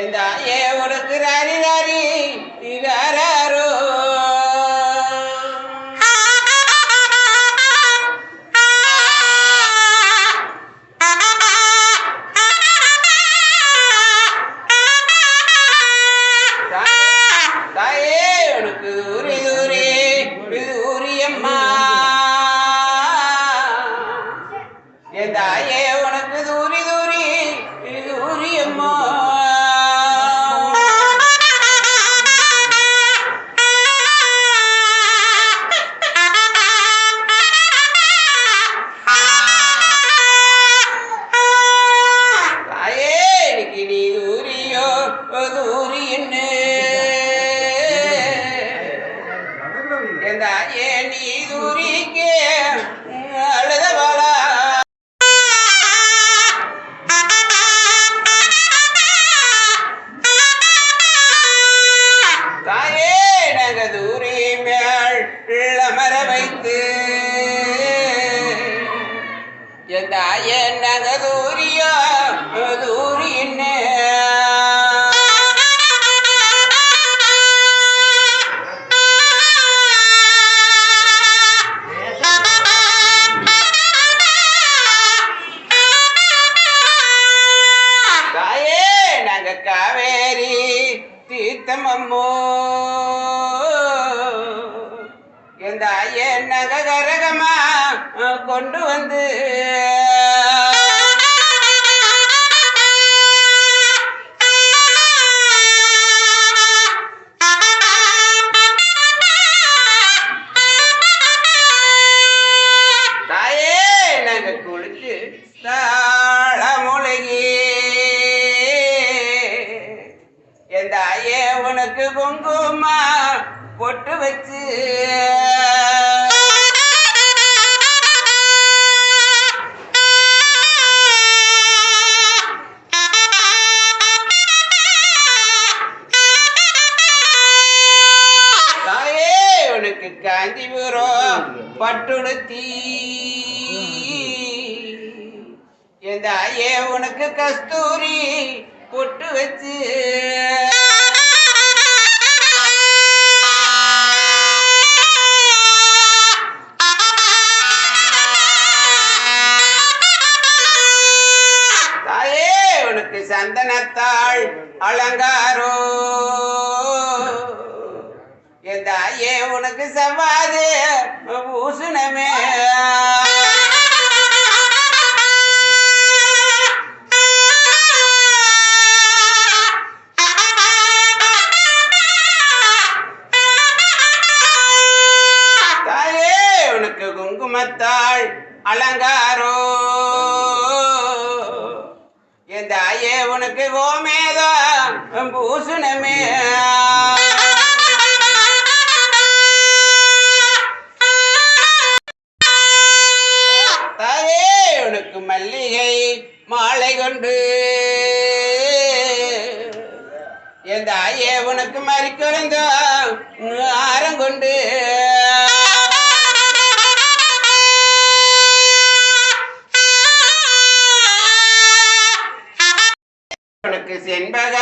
எந்த ஆயே உனக்கு ராரி ராரி ராரா ஏனி துரிக்கே? அலங்காரோ. எந்த ஐயே உனக்கு செவ்வாது பூசணமே மாளிகை மாலை கொண்டு. எந்த ஐயே உனக்கு மறிக்கிறந்தோ ஆரம் கொண்டு. உனக்கு செண்பக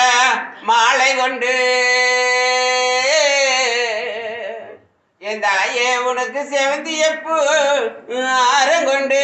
மாலை கொண்டு. என் தாயே உனக்கு செவந்தியப்பு ஆரங்கொண்டு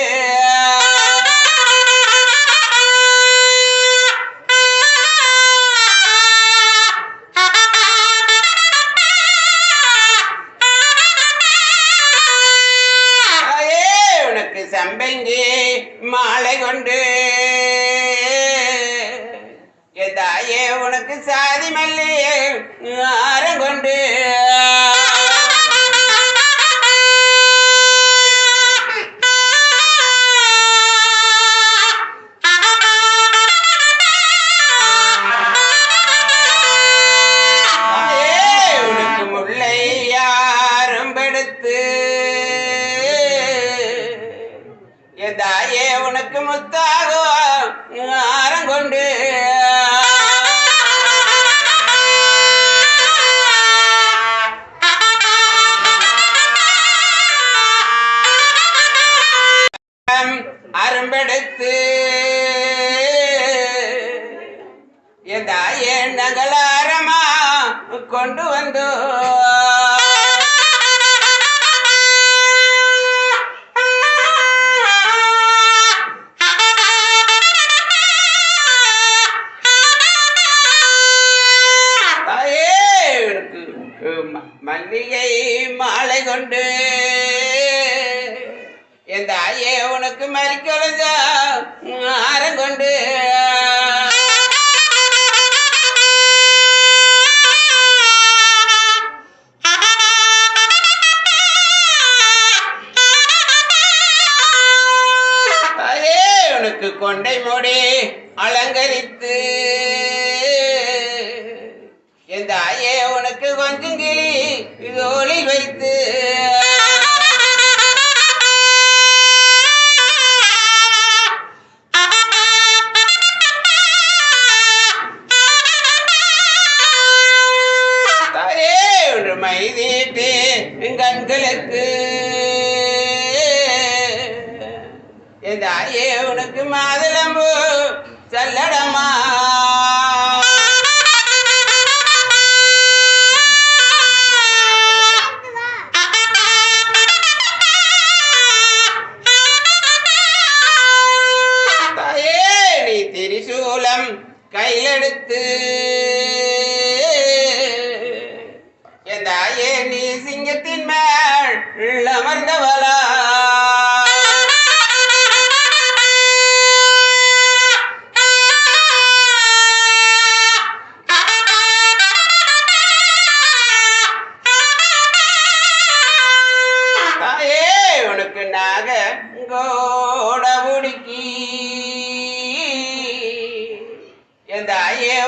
பெருமை வீட்டு கண்களுக்கு. எந்த ஐயே உனக்கு மாதுளம்பு சல்லடமா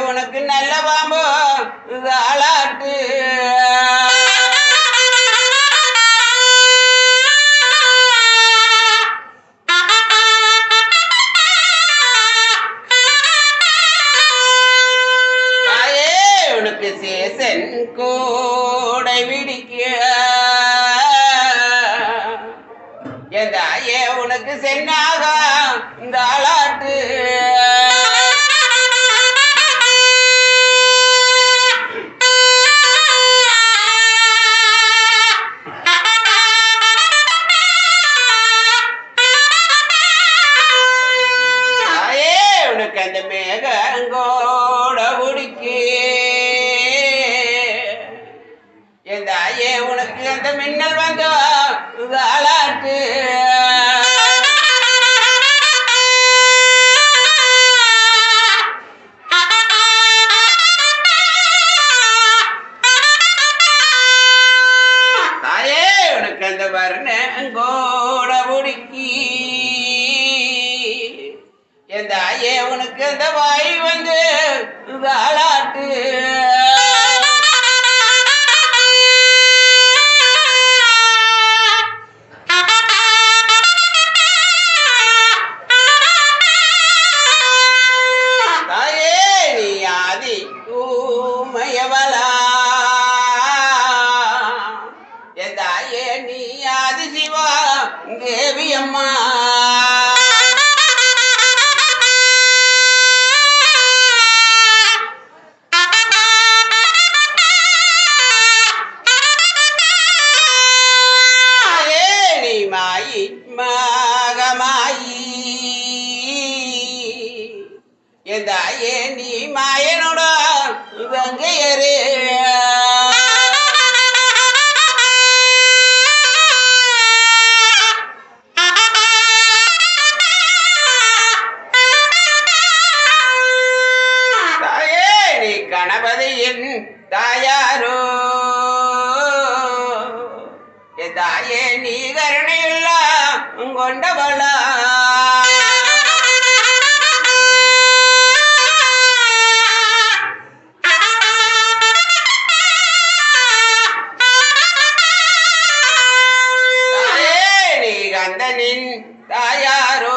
உனக்கு நல்ல பாம்போ தாளா தாயே உனக்கு அந்த மின்னல் வந்தோ வாழாட்டு கந்தனின் தாயாரோ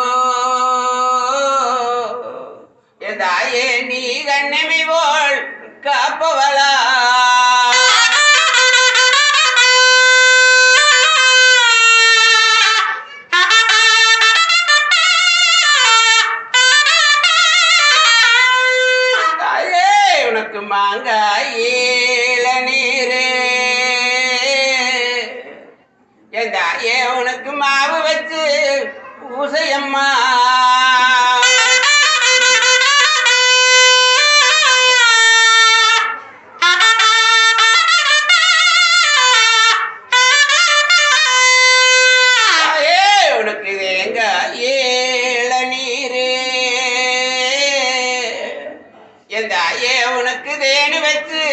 என் தாயே உனக்கு தேனு வச்சு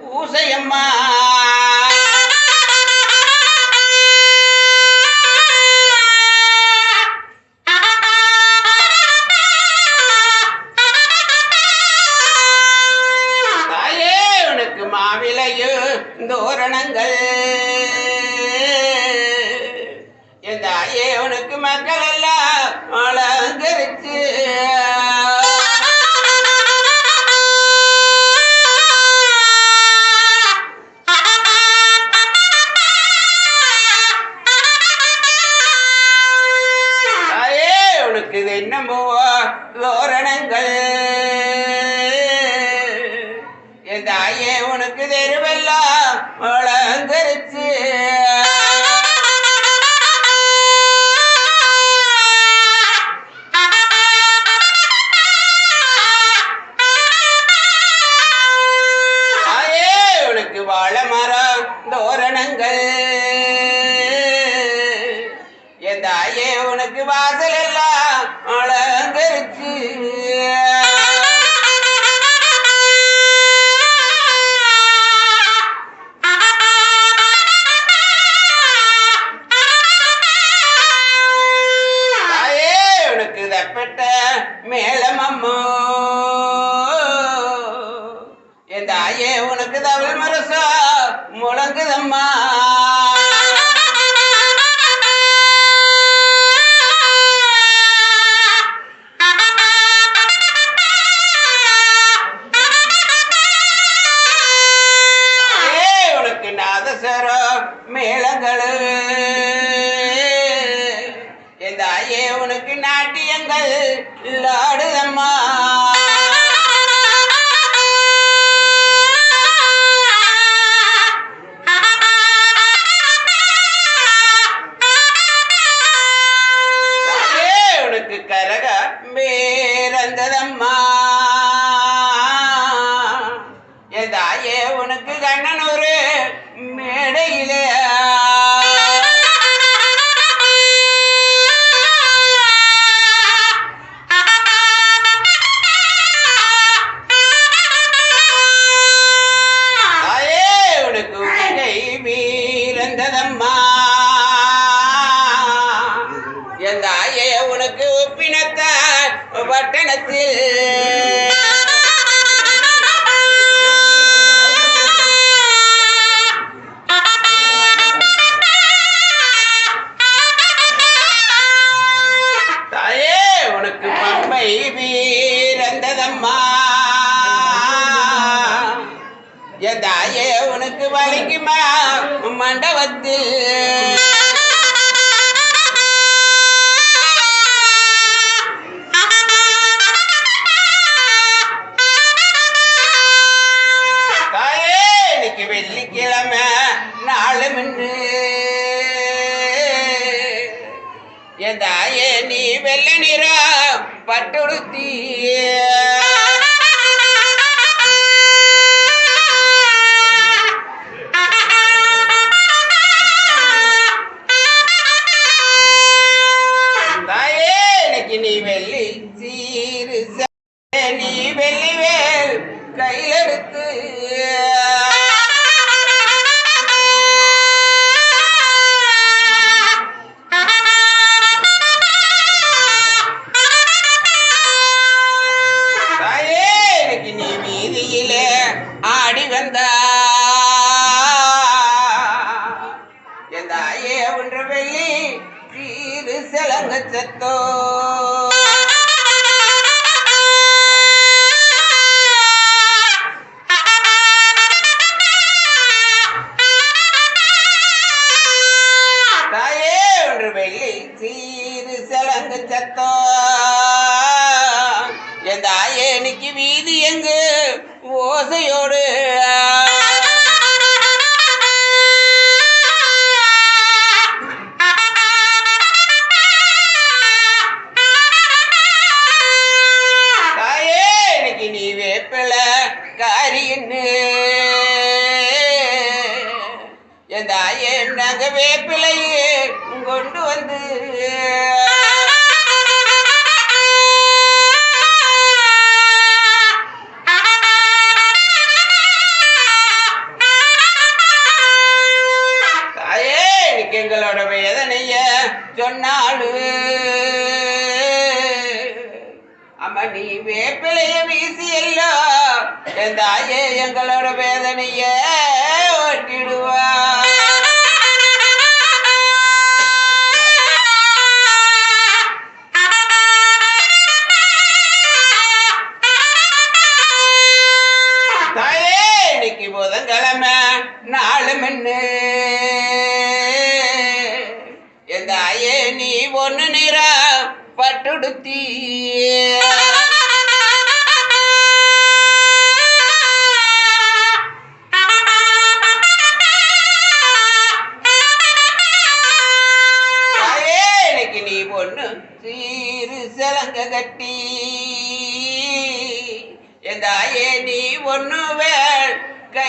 பூசையம்மா. மழை it it, வெள்ள நிற பட்டுடுத்தியே நீ வேப்பிலைய வீசி எல்லாம் எந்தாயே எங்களோட வேதனைய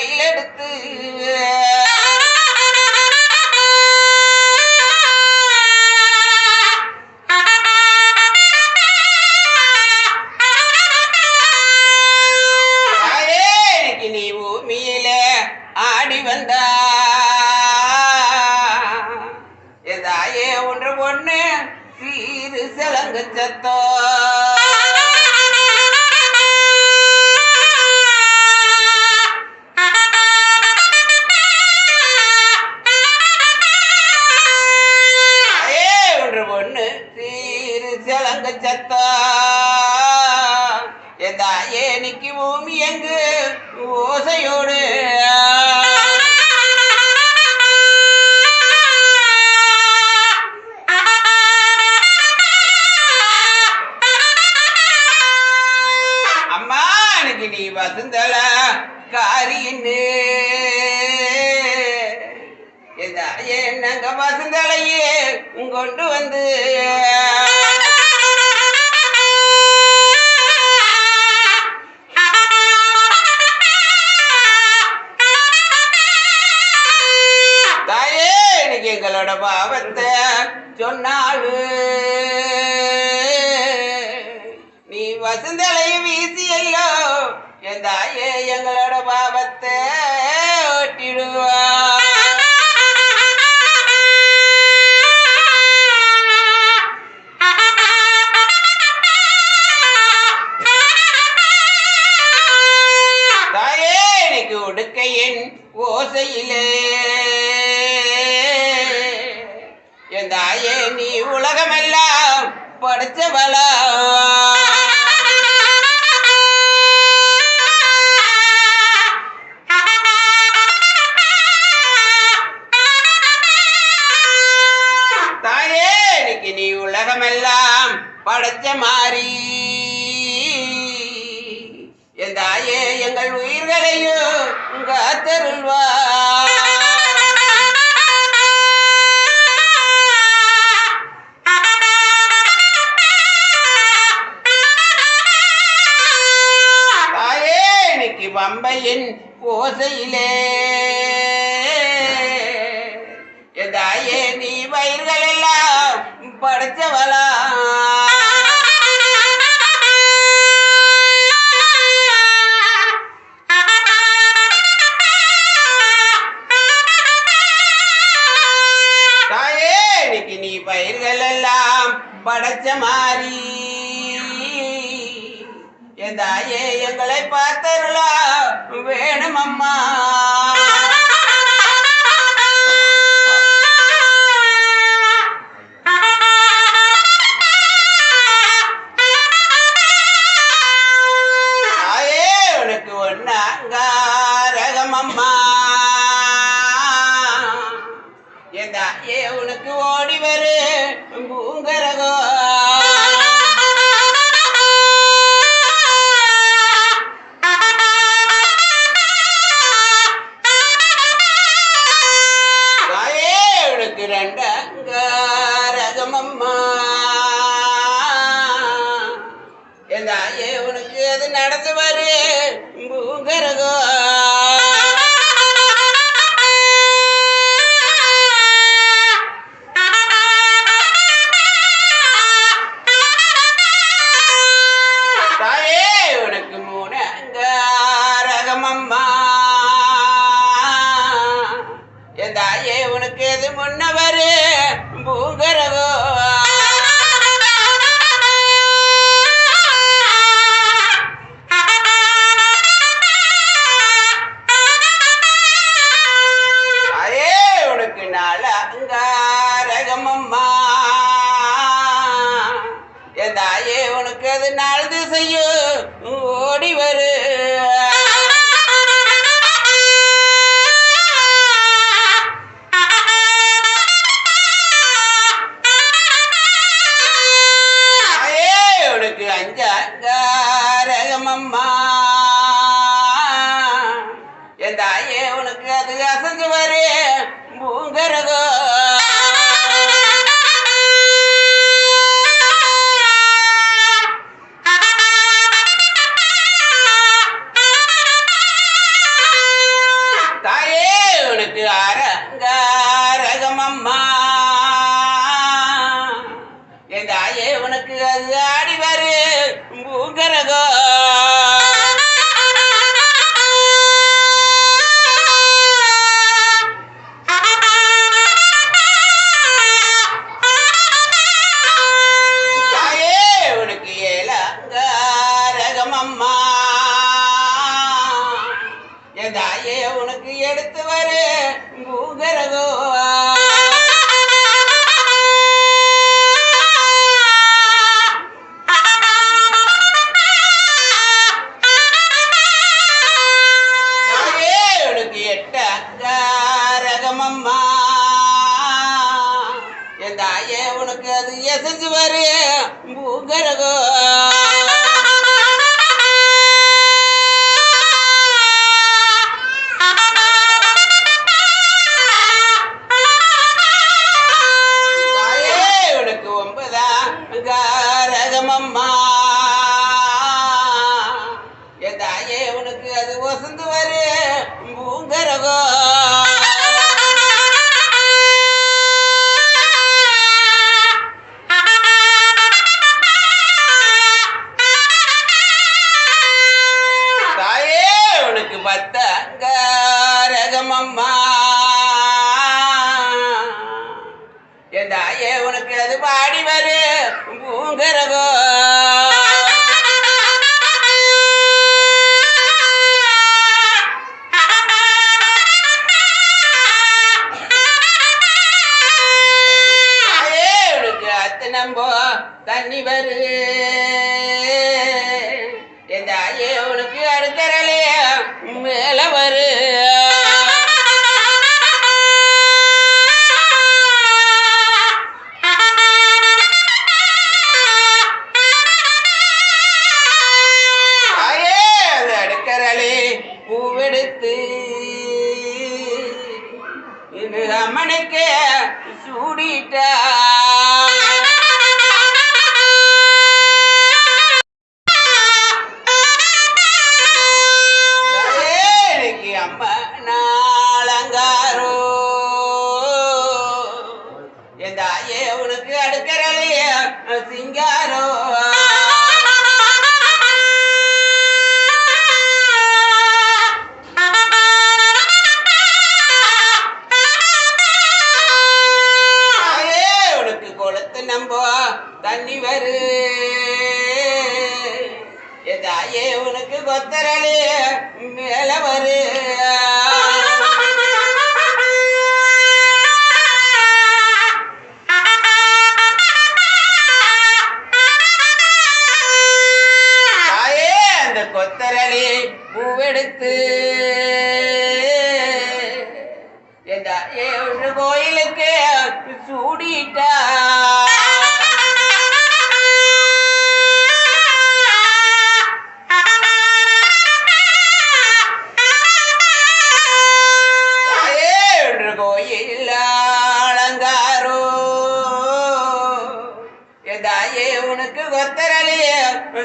கையிலெடுத்து கொண்டு வந்து என் ஓசையிலே. என் தாயே நீ உலகமெல்லாம் படைச்சவளா தாயே நீ உலகமெல்லாம் படைச்ச மாறி. எங்கள் உயிர்களையும் காத்தருள்வார் தாயே இன்னைக்கு பம்பையின் ஓசையிலே. தாயே நீ வயிர்கள் எல்லாம் படைச்சவளா அது நாள் திசையோ ஓடி வரு. Brahma. lugar. நம்போ தண்ணி வரு. ஏதாயே உனக்கு கொத்தரலே மேல வரு.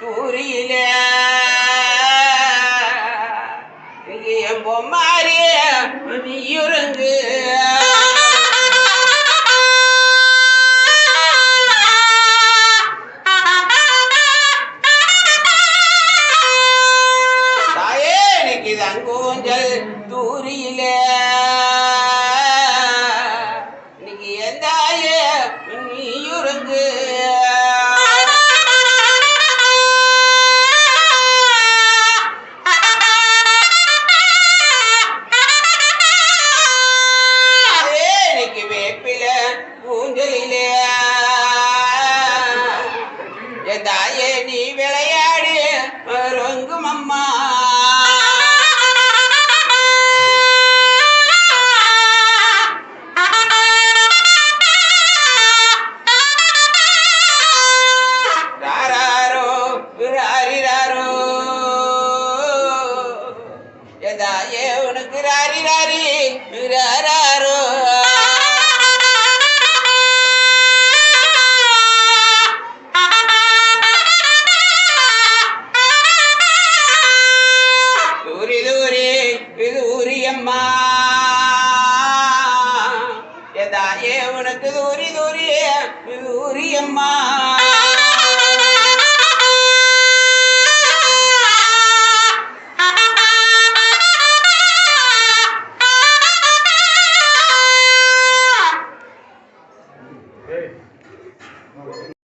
பொன்னூஞ்சல்